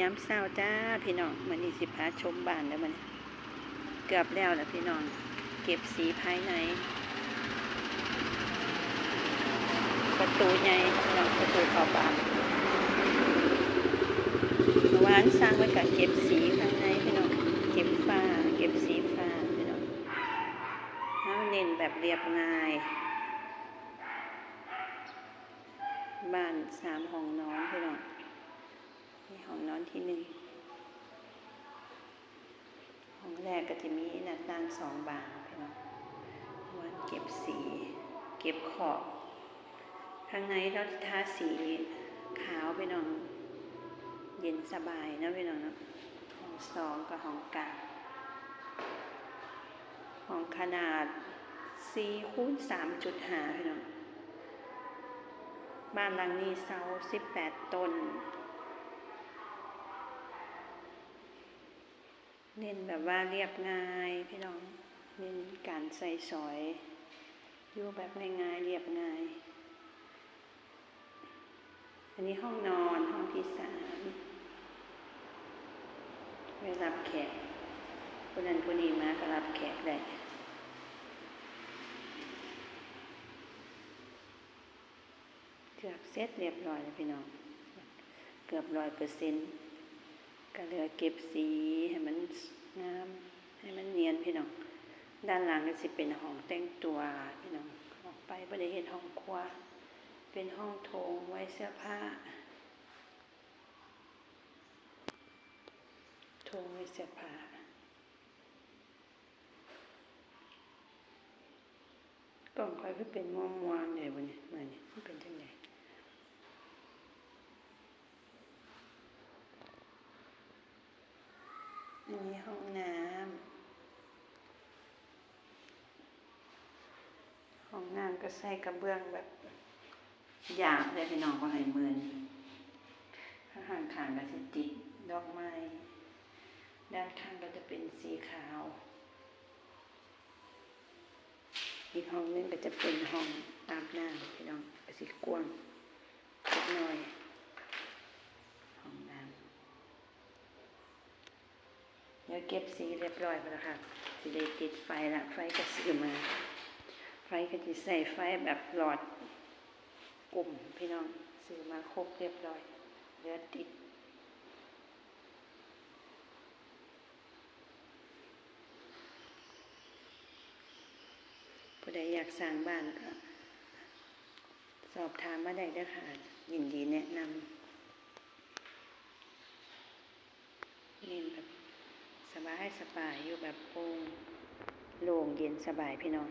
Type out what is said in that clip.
ยามเช้าจ้าพี่น้องมันนี่สิพาชมบ้านแล้วมันเกือบแล้วแล้วพี่น้อง เก็บสีภายใน ประตูใหญ่พี่น้องประตูข้าบ้านวานสร้างไว้กับเก็บสีข้างในพี่น้องเก็บฟ้าเก็บสีฟ้าพี่น้องเฮาเน้นแบบเรียบง่าย บ้านสามห้องนอนพี่น้อง นี่ห้องนที่หนึ่งห้องแรกก็จะมีหน้าต่างสองบานพี่น้องวันเก็บสี เก็บขอบข้างในเราทาสีขาวพี่น้อง เย็นสบายนะพี่น้องเนาะห้องสองกับห้องกลางห้องขนาด4คูณ3.5พี่น้องบ้านหลังนี้เสา18ต้น เน้นแบบว่าเรียบง่ายพี่น้อง เน้นการใส่สอยอยู่แบบง่ายๆเรียบง่าย อันนี้ห้องนอนห้องที่สามไว้รับแขกคนนั้นคนนี้มาก็รับแขกได้เกือบเสร็จเรียบร้อยแล้วพี่น้อง เกือบร้อยเปอร์เซ็นต์ ก็เหลือเก็บสีให้มันงาม ให้มันเนียนพี่น้อง ด้านหลังก็สิเป็นห้องแต่งตัวพี่น้อง ออกไปบ่ได้เห็นห้องครัว เป็นห้องโถงไว้เสื้อผ้า โถงไว้เสื้อผ้ากล่องคอยก็เป็นม่วงม่วงเลยวันนี้มาเนี่ยมันเป็นจังไง นี้ห้องน้ำห้องน้ำก็ใส่กระเบื้องแบบหยาบเลยพี่น้องก็ให้เมือนข้างขางๆก็จะติดดอกไม้ ด้านข้างก็จะเป็นสีขาว อีกห้องนึงก็จะเป็นห้องอาบน้ำพี่น้องก็สิกว้างเล็กน้อย ห้องน้ำ เดี๋ยวเก็บสีเรียบร้อยไปแล้วค่ะสิได้ติดไฟละไฟก็ซื้อมาไฟก็จะใส่ไฟแบบหลอดกลุ่มพี่น้องซื้อมาครบเรียบร้อยเหลือติดผู้ใดอยากสร้างบ้านก็สอบถามมาได้ด้วยค่ะ ยินดีแนะนำเน้นแบบ บายสบายอยู่แบบโปร่งโล่งเย็นสบายพี่น้อง